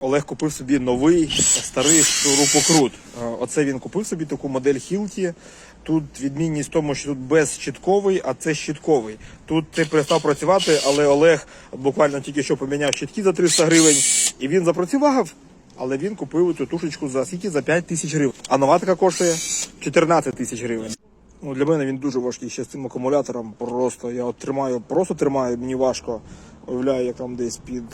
Олег купив собі новий старий шурупокрут. Е, Оце він купив собі таку модель Hilti. Тут відмінність в тому, що тут безщітковий, а це щітковий. Тут ти перестав працювати, але Олег буквально тільки що поміняв щітки за 300 гривень, і він запрацював. Але він купив цю тушечку за скільки? За 5 тисяч гривень. А нова така коштує 14 тисяч гривень. Ну, для мене він дуже важкий ще з цим акумулятором. Просто я от тримаю, просто тримаю, мені важко. Уявляю, як там десь під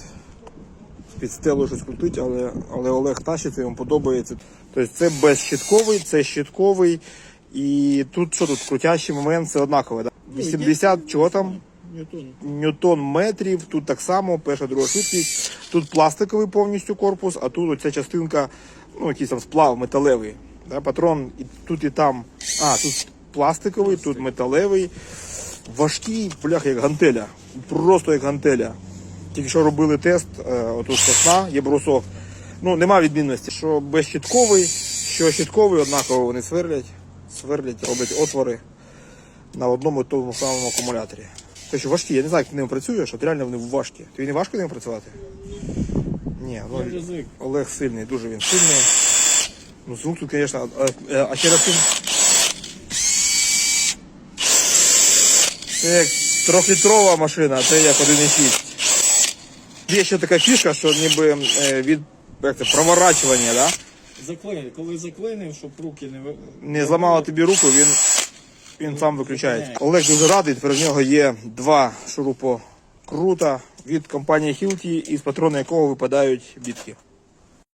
під стелу щось крутить, але, але Олег тащиться, йому подобається. Тобто це безщитковий, це щитковий. І тут що тут крутящий момент, це однакове. Да? 80 чого там? Ньютон. Ньютон метрів, тут так само, перша друга швидкість. Тут пластиковий повністю корпус, а тут оця частинка, ну якийсь там сплав металевий. Да? Патрон і тут і там. А, тут пластиковий, тут металевий. Важкий, блях, як гантеля. Просто як гантеля. Тільки що робили тест, е, отут сосна, є брусок. Ну, нема відмінності, що безщитковий, що щитковий, однаково вони сверлять, сверлять, роблять отвори на одному і тому самому акумуляторі. Те, що важкі, я не знаю, як ти ними працюєш, от реально вони важкі. Тобі не важко ними працювати? Ні, ну. Олег сильний, дуже він сильний. Ну, звук тут, звісно, а, а, а ще раз. Це як трьохлітрова машина, а це як 1,6. Є ще така фішка, що ніби е, від як це, проворачування, да? Заклеїв. Коли заклинив, щоб руки не ви- не зламало тобі руку, він, він сам виключається. Олег дуже радий, тепер в нього є два шурупокрута від компанії Hilti, із патрона якого випадають бітки.